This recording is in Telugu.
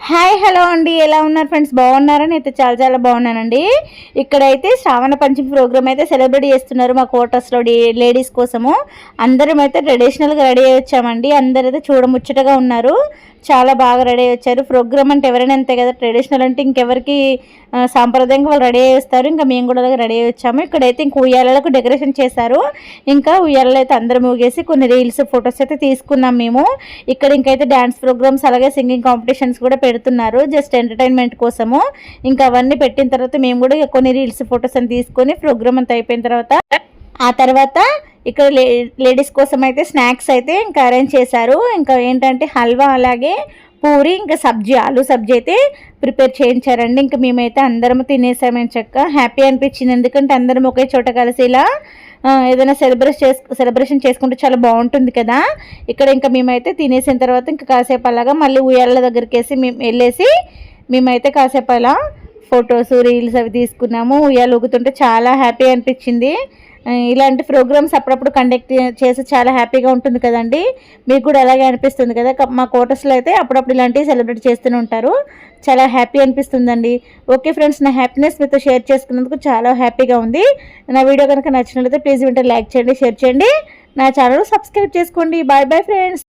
హాయ్ హలో అండి. ఎలా ఉన్నారు ఫ్రెండ్స్? బాగున్నారని అయితే చాలా చాలా బాగున్నానండి. ఇక్కడైతే శ్రావణ పంచమి ప్రోగ్రామ్ అయితే సెలబ్రేట్ చేస్తున్నారు మా క్వార్టర్స్లో లేడీస్ కోసము. అందరం అయితే ట్రెడిషనల్గా రెడీ అయ్యి వచ్చామండి. అందరైతే అయితే చూడముచ్చటగా ఉన్నారు. చాలా బాగా రెడీ వచ్చారు. ప్రోగ్రామ్ అంటే ఎవరైనా అంతే కదా ట్రెడిషనల్ అంటే ఇంకెవరికి సాంప్రదాయంగా వాళ్ళు రెడీ అయ్యి వస్తారు. ఇంకా మేము కూడా అలాగే రెడీ వచ్చాము. ఇక్కడైతే ఇంక ఉయ్యాలకు డెకరేషన్ చేశారు. ఇంకా ఉయ్యాలలో అయితే అందరం ఊగేసి కొన్ని రీల్స్ ఫొటోస్ అయితే తీసుకున్నాం మేము. ఇక్కడ ఇంకైతే డ్యాన్స్ ప్రోగ్రామ్స్ అలాగే సింగింగ్ కాంపిటీషన్స్ కూడా పెడుతున్నారు. జస్ట్ ఎంటర్టైన్మెంట్ కోసము. ఇంకా అవన్నీ పెట్టిన తర్వాత మేము కూడా కొన్ని రీల్స్ ఫొటోస్ అని తీసుకొని ప్రోగ్రామ్ అంతా అయిపోయిన తర్వాత ఆ తర్వాత ఇక్కడ లే లేడీస్ కోసం అయితే స్నాక్స్ అయితే ఇంకా అరేంజ్ చేశారు. ఇంకా ఏంటంటే హల్వా అలాగే పూరి ఇంకా సబ్జీ ఆలు సబ్జీ అయితే ప్రిపేర్ చేయించారండి. ఇంకా మేమైతే అందరం తినేసామని చక్క. హ్యాపీ అనిపించింది. ఎందుకంటే అందరం ఒకే చోట కలిసి ఇలా ఏదైనా సెలబ్రేట్ చేసు సెలబ్రేషన్ చేసుకుంటే చాలా బాగుంటుంది కదా. ఇక్కడ ఇంకా మేమైతే తినేసిన తర్వాత ఇంకా కాసేపు అలాగా మళ్ళీ ఉయ్యాల దగ్గరికి వేసి మేము వెళ్ళేసి మేమైతే కాసేపు అలా ఫొటోస్ రీల్స్ అవి తీసుకున్నాము. ఉయ్యాలు ఊగుతుంటే చాలా హ్యాపీ అనిపించింది. ఇలాంటి ప్రోగ్రామ్స్ అప్పుడప్పుడు కండక్ట్ చేసి చాలా హ్యాపీగా ఉంటుంది కదండి. మీకు కూడా అలాగే అనిపిస్తుంది కదా. మా క్వార్టర్స్లో అయితే అప్పుడప్పుడు ఇలాంటివి సెలబ్రేట్ చేస్తూనే ఉంటారు. చాలా హ్యాపీ అనిపిస్తుందండి. ఓకే ఫ్రెండ్స్ నా హ్యాపీనెస్ మీతో షేర్ చేసుకున్నందుకు చాలా హ్యాపీగా ఉంది. నా వీడియో కనుక నచ్చినట్లయితే ప్లీజ్ వింటే లైక్ చేయండి షేర్ చేయండి. నా ఛానల్ సబ్స్క్రైబ్ చేసుకోండి. Bye bye friends.